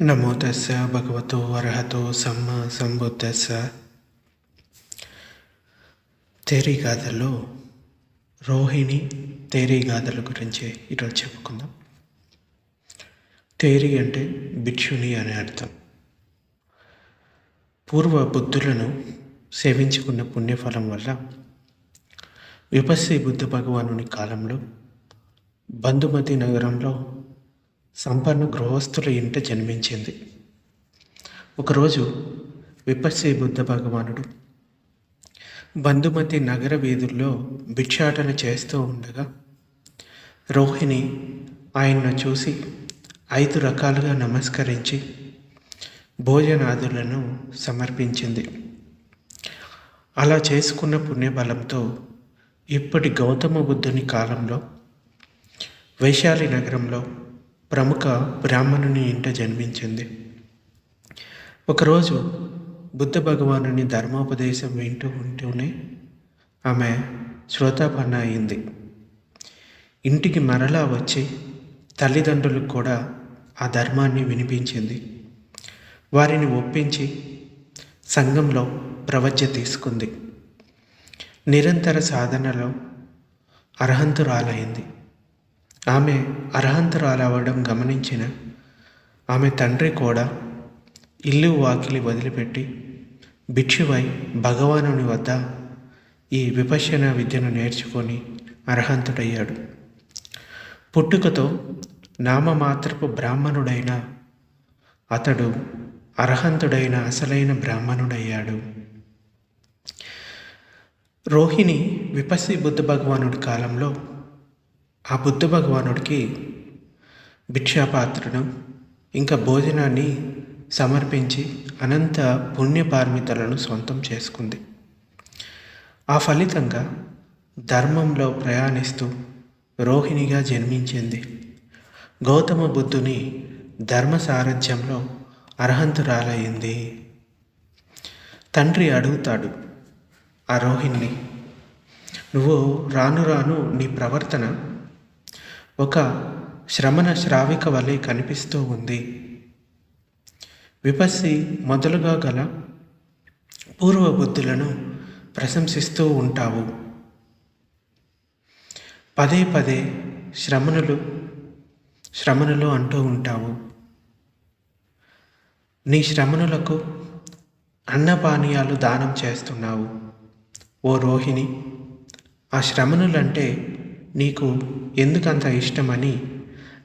నమో తస్స భగవతో అర్హతో సమ్మ సంబుద్ధస్స తేరీ గాథల్లో రోహిణి తేరీ గాథల గురించి ఈరోజు చెప్పుకుందాం తేరీ అంటే భిక్షుని అని అర్థం పూర్వ బుద్ధులను సేవించుకున్న పుణ్యఫలం వల్ల విపస్సి బుద్ధ భగవానుని కాలంలో బంధుమతి నగరంలో సంపన్న గృహస్థుల ఇంట జన్మించింది. ఒకరోజు విపస్సి బుద్ధ భగవానుడు బంధుమతి నగర వీధుల్లో భిక్షాటన చేస్తూ ఉండగా రోహిణి ఆయన్ను చూసి ఐదు రకాలుగా నమస్కరించి భోజనాదులను సమర్పించింది. అలా చేసుకున్న పుణ్యబలంతో ఇప్పటి గౌతమ బుద్ధుని కాలంలో వైశాలి నగరంలో ప్రముఖ బ్రాహ్మణుని ఇంట జన్మించింది. ఒకరోజు బుద్ధ భగవానుని ధర్మోపదేశం వింటూ ఉంటూనే ఆమె శ్రోతాపన్న అయింది. ఇంటికి మరలా వచ్చి తల్లిదండ్రులకు కూడా ఆ ధర్మాన్ని వినిపించింది. వారిని ఒప్పించి సంఘంలో ప్రవజ్య తీసుకుంది. నిరంతర సాధనలో అర్హంతురాలైంది. ఆమె అర్హంతురాలవ్వడం గమనించిన ఆమె తండ్రి కూడా ఇల్లు వాకిలి వదిలిపెట్టి భిక్షువై భగవానుని వద్ద ఈ విపశన విద్యను నేర్చుకొని అర్హంతుడయ్యాడు. పుట్టుకతో నామమాత్రపు బ్రాహ్మణుడైన అతడు అర్హంతుడైన అసలైన బ్రాహ్మణుడయ్యాడు. రోహిణి విపసి బుద్ధ భగవానుడి కాలంలో ఆ బుద్ధ భగవానుడికి భిక్షాపాత్రను ఇంకా భోజనాన్ని సమర్పించి అనంత పుణ్యపార్మితలను సొంతం చేసుకుంది. ఆ ఫలితంగా ధర్మంలో ప్రయాణిస్తూ రోహిణిగా జన్మించింది. గౌతమ బుద్ధుని ధర్మ సారథ్యంలో అర్హంతురాలయ్యింది తండ్రి అడుగుతాడు ఆ రోహిణిని నువ్వు రాను రాను నీ ప్రవర్తన ఒక శ్రమణ శ్రావిక వలె కనిపిస్తూ ఉంది. విపస్సి మొదలుగా గల పూర్వ బుద్ధులను ప్రశంసిస్తూ ఉంటావు. పదే పదే శ్రమణులు శ్రమణులు అంటూ ఉంటావు. నీ శ్రమణులకు అన్నపానీయాలు దానం చేస్తున్నావు. ఓ రోహిణి ఆ శ్రమణులంటే నీకు ఎందుకంత ఇష్టమని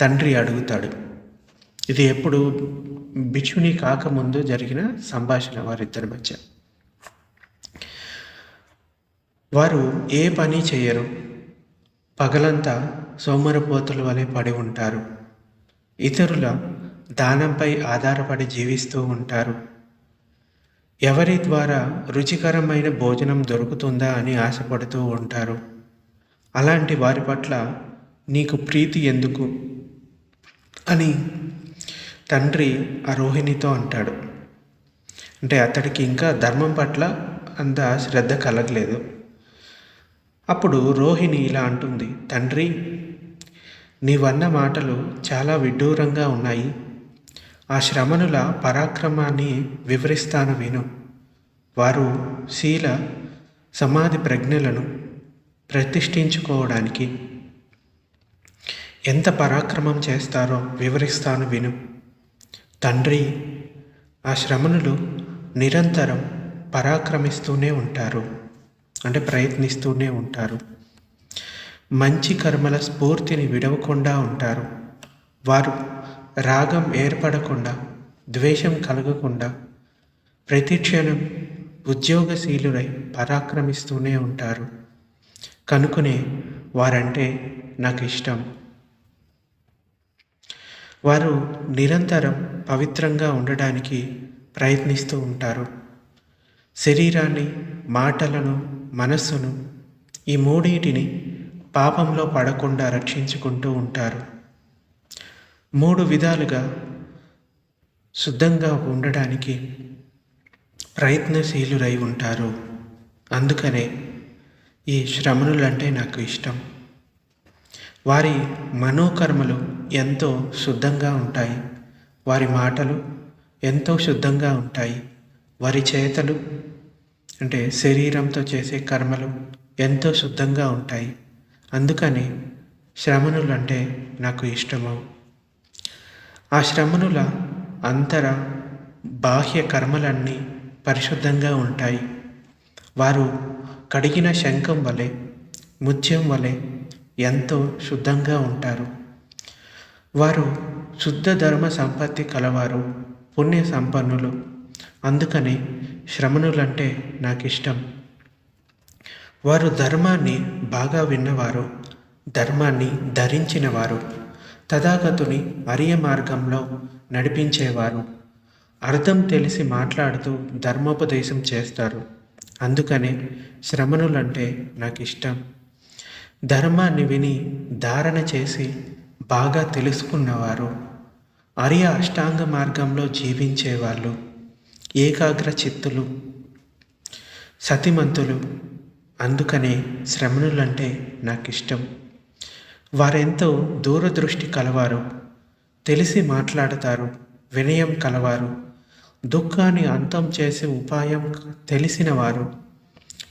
తండ్రి అడుగుతాడు. ఇది ఎప్పుడు బిచ్చుని కాకముందు జరిగిన సంభాషణ వారిద్దరి మధ్య. వారు ఏ పని చేయరు. పగలంతా సోమరపోతుల వలె పడి ఉంటారు. ఇతరుల దానంపై ఆధారపడి జీవిస్తూ ఉంటారు. ఎవరి ద్వారా రుచికరమైన భోజనం దొరుకుతుందా అని ఆశపడుతూ ఉంటారు. అలాంటి వారి పట్ల నీకు ప్రీతి ఎందుకు? అని తండ్రి ఆ రోహిణితో అంటాడు. అంటే అతడికి ఇంకా ధర్మం పట్ల అంత శ్రద్ధ కలగలేదు. అప్పుడు రోహిణి ఇలా అంటుంది తండ్రి నీవన్న మాటలు చాలా విడ్డూరంగా ఉన్నాయి. ఆ శ్రమణుల పరాక్రమాన్ని వివరిస్తాను విను. వారు శీల సమాధి ప్రజ్ఞలను ప్రతిష్ఠించుకోవడానికి ఎంత పరాక్రమం చేస్తారో వివరిస్తాను విను. తండ్రి ఆ శ్రమణులు నిరంతరం పరాక్రమిస్తూనే ఉంటారు అంటే ప్రయత్నిస్తూనే ఉంటారు. మంచి కర్మల స్ఫూర్తిని విడవకుండా ఉంటారు. వారు రాగం ఏర్పడకుండా ద్వేషం కలగకుండా ప్రతిక్షణం ఉద్యోగశీలురై పరాక్రమిస్తూనే ఉంటారు. కనుకునే వారంటే నాకు ఇష్టం వారు నిరంతరం పవిత్రంగా ఉండడానికి ప్రయత్నిస్తూ ఉంటారు. శరీరాన్ని మాటలను మనస్సును ఈ మూడింటిని పాపంలో పడకుండా రక్షించుకుంటూ ఉంటారు. మూడు విధాలుగా శుద్ధంగా ఉండడానికి ప్రయత్నశీలురై ఉంటారు. అందుకనే ఈ శ్రమణులంటే నాకు ఇష్టం. వారి మనోకర్మలు ఎంతో శుద్ధంగా ఉంటాయి. వారి మాటలు ఎంతో శుద్ధంగా ఉంటాయి. వారి చేతలు అంటే శరీరంతో చేసే కర్మలు ఎంతో శుద్ధంగా ఉంటాయి. అందుకని శ్రమణులు అంటే నాకు ఇష్టము. ఆ శ్రమణుల అంతర బాహ్య కర్మలన్నీ పరిశుద్ధంగా ఉంటాయి. వారు కడిగిన శంఖం వలె ముత్యం వలె ఎంతో శుద్ధంగా ఉంటారు. వారు శుద్ధ ధర్మ సంపత్తి కలవారు పుణ్య సంపన్నులు. అందుకని శ్రమణులంటే నాకు ఇష్టం వారు ధర్మాన్ని బాగా విన్నవారు ధర్మాన్ని ధరించినవారు. తథాగతుని అరియ మార్గంలో నడిపించేవారు. అర్థం తెలిసి మాట్లాడుతూ ధర్మోపదేశం చేస్తారు. అందుకనే శ్రమణులంటే నాకు ఇష్టం ధర్మాన్ని విని ధారణ చేసి బాగా తెలుసుకున్నవారు అరియ అష్టాంగ మార్గంలో జీవించేవాళ్ళు ఏకాగ్ర చిత్తులు సతిమంతులు. అందుకనే శ్రమణులంటే నాకు ఇష్టం వారెంతో దూరదృష్టి కలవారు తెలిసి మాట్లాడతారు వినయం కలవారు దుఃఖాన్ని అంతం చేసే ఉపాయం తెలిసినవారు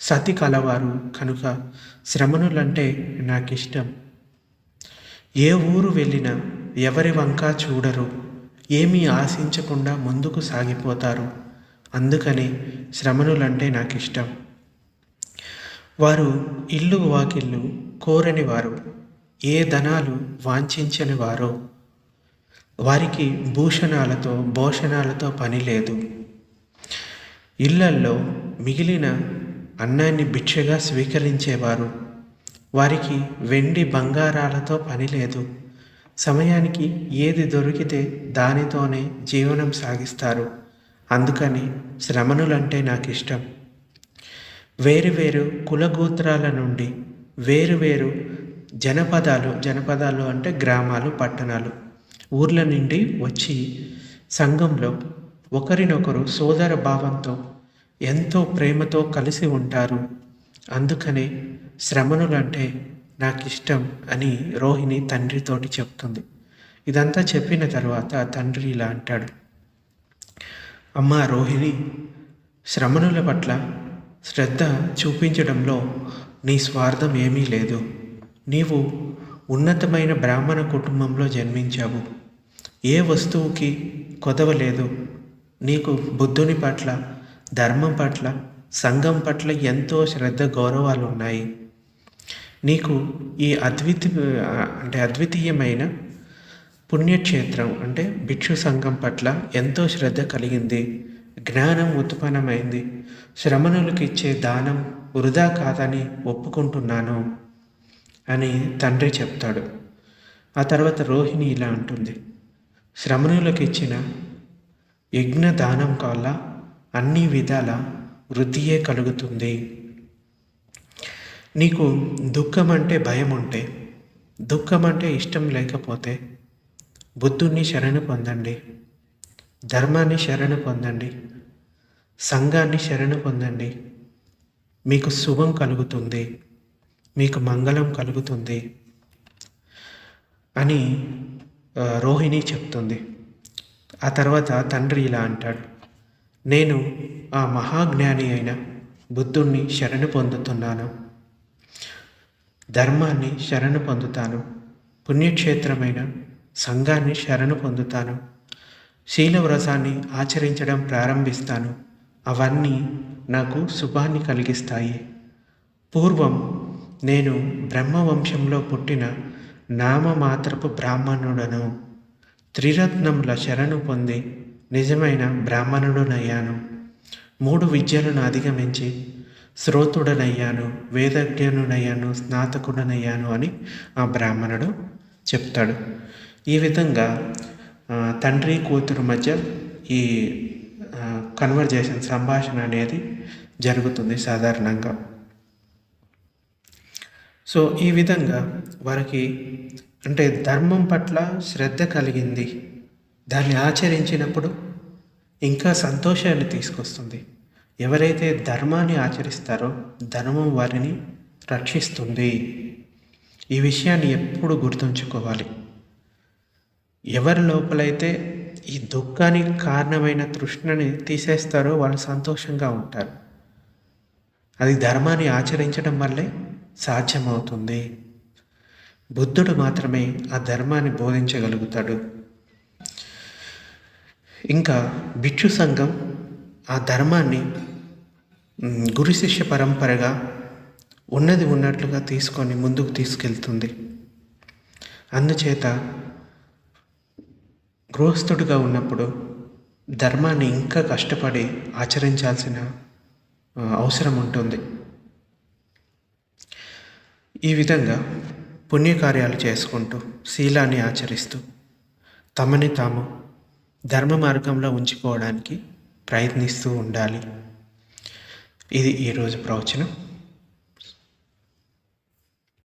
సతి కలవారు కనుక శ్రమణులంటే నాకు ఇష్టం ఏ ఊరు వెళ్ళినా ఎవరి వంక చూడరు ఏమీ ఆశించకుండా ముందుకు సాగిపోతారు. అందుకని శ్రమణులంటే నాకు ఇష్టం వారు ఇల్లు వాకిళ్ళు కోరని వారు ఏ ధనాలు వాంఛించని వారో. వారికి భూషణాలతో భోషణాలతో పని లేదు. ఇళ్ళల్లో మిగిలిన అన్నాన్ని భిక్షగా స్వీకరించేవారు. వారికి వెండి బంగారాలతో పని లేదు. సమయానికి ఏది దొరికితే దానితోనే జీవనం సాగిస్తారు. అందుకని శ్రమణులంటే నాకు ఇష్టం వేరు వేరు కులగోత్రాల నుండి వేరు వేరు జనపదాలు జనపదాలు అంటే గ్రామాలు పట్టణాలు. ఊర్ల నుండి వచ్చి సంఘంలో ఒకరినొకరు సోదర భావంతో ఎంతో ప్రేమతో కలిసి ఉంటారు. అందుకనే శ్రమణులంటే నాకు ఇష్టం అని రోహిణి తండ్రితోటి చెప్తుంది. ఇదంతా చెప్పిన తర్వాత తండ్రి ఇలా అంటాడు. అమ్మ రోహిణి శ్రమణుల పట్ల శ్రద్ధ చూపించడంలో నీ స్వార్థం ఏమీ లేదు. నీవు ఉన్నతమైన బ్రాహ్మణ కుటుంబంలో జన్మించావు. ఏ వస్తువుకి కొదవలేదు. నీకు బుద్ధుని పట్ల ధర్మం పట్ల సంఘం పట్ల ఎంతో శ్రద్ధ గౌరవాలు ఉన్నాయి నీకు ఈ అద్వితి అంటే అద్వితీయమైన పుణ్యక్షేత్రం అంటే భిక్షు సంఘం పట్ల ఎంతో శ్రద్ధ కలిగింది. జ్ఞానం ఉత్పన్నమైంది. శ్రమణులకు ఇచ్చే దానం వృధా కాదని ఒప్పుకుంటున్నాను అని తండ్రి చెప్తాడు. ఆ తర్వాత రోహిణి ఇలా అంటుంది. శ్రమణులకు ఇచ్చిన యజ్ఞ దానం వల్ల అన్ని విధాల వృద్ధియే కలుగుతుంది. నీకు దుఃఖం అంటే భయం ఉంటే దుఃఖం అంటే ఇష్టం లేకపోతే బుద్ధుణ్ణి శరణు పొందండి ధర్మాన్ని శరణు పొందండి సంఘాన్ని శరణు పొందండి. మీకు శుభం కలుగుతుంది మీకు మంగళం కలుగుతుంది అని రోహిణి చెప్తుంది. ఆ తర్వాత తండ్రి ఇలా అంటాడు. నేను ఆ మహాజ్ఞాని అయిన బుద్ధుణ్ణి శరణు పొందుతున్నాను. ధర్మాన్ని శరణు పొందుతాను. పుణ్యక్షేత్రమైన సంఘాన్ని శరణు పొందుతాను. శీలవ్రతాన్ని ఆచరించడం ప్రారంభిస్తాను. అవన్నీ నాకు శుభాన్ని కలిగిస్తాయి. పూర్వం నేను బ్రహ్మవంశంలో పుట్టిన నామమాత్రపు బ్రాహ్మణుడను. త్రిరత్నముల శరణు పొంది నిజమైన బ్రాహ్మణుడునయ్యాను. మూడు విద్యలను అధిగమించి శ్రోతుడనయ్యాను వేదజ్ఞనునయ్యాను స్నాతకుడనయ్యాను అని ఆ బ్రాహ్మణుడు చెప్తాడు. ఈ విధంగా తండ్రి కూతురు మధ్య ఈ కన్వర్జేషన్ సంభాషణ అనేది జరుగుతుంది సాధారణంగా. సో ఈ విధంగా వారికి అంటే ధర్మం పట్ల శ్రద్ధ కలిగింది. దాన్ని ఆచరించినప్పుడు ఇంకా సంతోషాన్ని తీసుకొస్తుంది. ఎవరైతే ధర్మాన్ని ఆచరిస్తారో ధర్మం వారిని రక్షిస్తుంది. ఈ విషయాన్ని ఎప్పుడు గుర్తుంచుకోవాలి. ఎవరి లోపలైతే ఈ దుఃఖానికి కారణమైన తృష్ణని తీసేస్తారో వాళ్ళు సంతోషంగా ఉంటారు. అది ధర్మాన్ని ఆచరించడం వల్లే సాధ్యమవుతుంది. బుద్ధుడు మాత్రమే ఆ ధర్మాన్ని బోధించగలుగుతాడు. ఇంకా భిక్షు సంఘం ఆ ధర్మాన్ని గురు శిష్య పరంపరగా ఉన్నది ఉన్నట్లుగా తీసుకొని ముందుకు తీసుకెళ్తుంది. అందుచేత గృహస్థుడిగా ఉన్నప్పుడు ధర్మాన్ని ఇంకా కష్టపడి ఆచరించాల్సిన అవసరం ఉంటుంది. ఈ విధంగా పుణ్యకార్యాలు చేసుకుంటూ శీలాన్ని ఆచరిస్తూ తమని తాము ధర్మ మార్గంలో ఉంచుకోవడానికి ప్రయత్నిస్తూ ఉండాలి. ఇది ఈరోజు ప్రవచనం.